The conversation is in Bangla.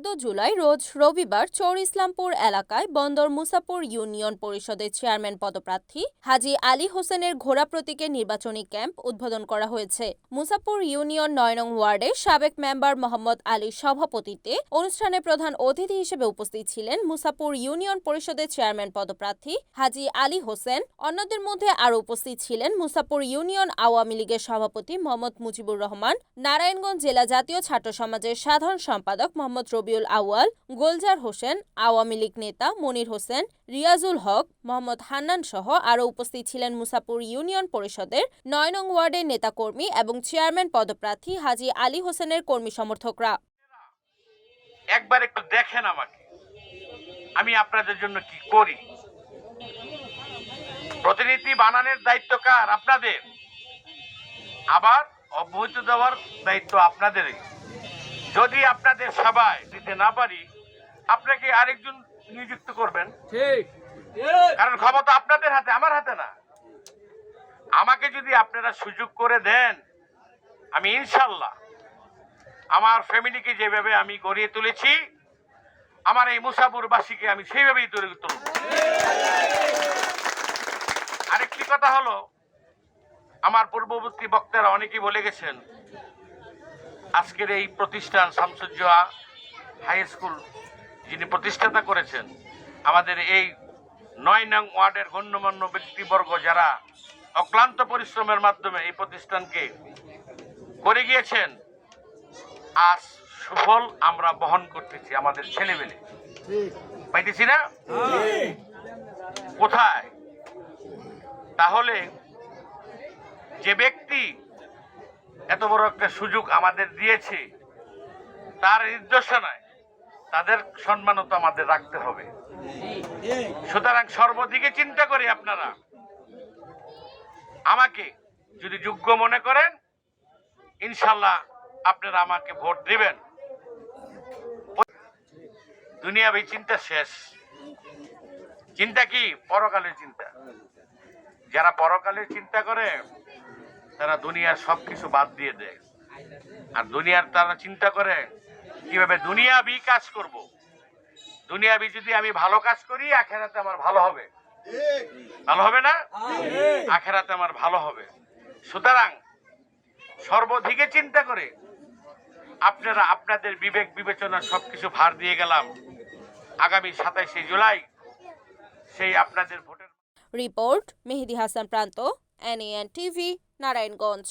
জুলাই রোজ রবিবার চর ইসলামপুর এলাকায় বন্দর মুসাপুর ইউনিয়ন পরিষদের চেয়ারম্যান পদপ্রার্থী হাজি আলী হোসেনের ঘোড়া প্রতীকে নির্বাচনী ক্যাম্প উদ্বোধন করা হয়েছে। মুসাপুর ইউনিয়ন নয় নং ওয়ার্ডের সাবেক মেম্বার মোহাম্মদ আলীর সভাপতিত্বে অনুষ্ঠানে প্রধান অতিথি হিসেবে উপস্থিত ছিলেন মুসাপুর ইউনিয়ন পরিষদের চেয়ারম্যান পদপ্রার্থী হাজি আলী হোসেন। অন্যদের মধ্যে আরও উপস্থিত ছিলেন মুসাপুর ইউনিয়ন আওয়ামী লীগের সভাপতি মোহাম্মদ মুজিবুর রহমান, নারায়ণগঞ্জ জেলা জাতীয় ছাত্র সমাজের সাধারণ সম্পাদক মোহাম্মদ রবিউল আউয়াল, গোলজার হোসেন, আওয়ামী লীগ নেতা মনির হোসেন, রিয়াজুল হক, মোহাম্মদ হান্নান সহ আরও উপস্থিত ছিলেন মুসাপুর ইউনিয়ন পরিষদের নয় নং ওয়ার্ডের নেতাকর্মী এবং চেয়ারম্যান পদপ্রার্থী হাজি আলী হোসেনের কর্মী সমর্থকরা। একবার একটু দেখেন আমাকে। আমি আপনাদের জন্য কি করি? প্রতিনিধি বানানোর দায়িত্ব কার? আপনাদের? আবার অব্যাহতি দেওয়ার দায়িত্ব আপনাদেরই। যদি আপনাদের সবাই দিতে না পারি আপনাকে আরেকজন নিযুক্ত করবেন। ঠিক। কারণ ক্ষমতা আপনাদের হাতে আমার হাতে না। আমাকে যদি আপনারা সুযোগ করে দেন আমি ইনশাল্লাহ আমার ফ্যামিলিকে যেভাবে আমি গড়িয়ে তুলেছি আমার এই মুসাফুরবাসীকে আমি সেইভাবেই তৈরি তুলব। আরেকটি কথা হলো আমার পূর্ববর্তী বক্তারা অনেকেই বলে গেছেন আজকের এই প্রতিষ্ঠান শামসুজ্জোয়া হাই স্কুল যিনি প্রতিষ্ঠাতা করেছেন, আমাদের এই নয় নং ওয়ার্ডের গণ্যমান্য ব্যক্তিবর্গ যারা অক্লান্ত পরিশ্রমের মাধ্যমে এই প্রতিষ্ঠানকে করে গিয়েছেন, আজ সুফল আমরা বহন করতেছি আমাদের ছেলেমেলে। পাইতেছি না? কোথায়? তাহলে যে ব্যক্তি এত বড় একটা সুযোগ আমাদের দিয়েছে, তার নির্দেশনায় তাদের সম্মানও তো আমাদের রাখতে হবে। সুতরাং সর্বদিকে চিন্তা করি আপনারা। আমাকে যদি যোগ্য মনে করেন, ইনশাল্লাহ আপনারা আমাকে ভোট দিবেন। দুনিয়াবি চিন্তা শেষ। চিন্তা কি? পরকালের চিন্তা। যারা পরকালের চিন্তা করে, তারা দুনিয়ার সব কিছু বাদ দিয়ে দেয়। আর দুনিয়ার তারা চিন্তা করে কীভাবে দুনিয়াবি কাজ করব? দুনিয়াবি যদি আমি ভালো কাজ করি, আখেরাতে আমার ভালো হবে। ভালো হবে না? আখেরাতে আমার ভালো হবে। সুতরাং সর্বদিকে চিন্তা করে আপনারা আপনাদের বিবেক বিবেচনা সবকিছু ভার দিয়ে গেলাম আগামী সাতাইশে জুলাই। সেই আপনাদের ভোটের রিপোর্ট, মেহেদি হাসান প্রান্ত এনএএন টিভি নারায়ণগঞ্জ।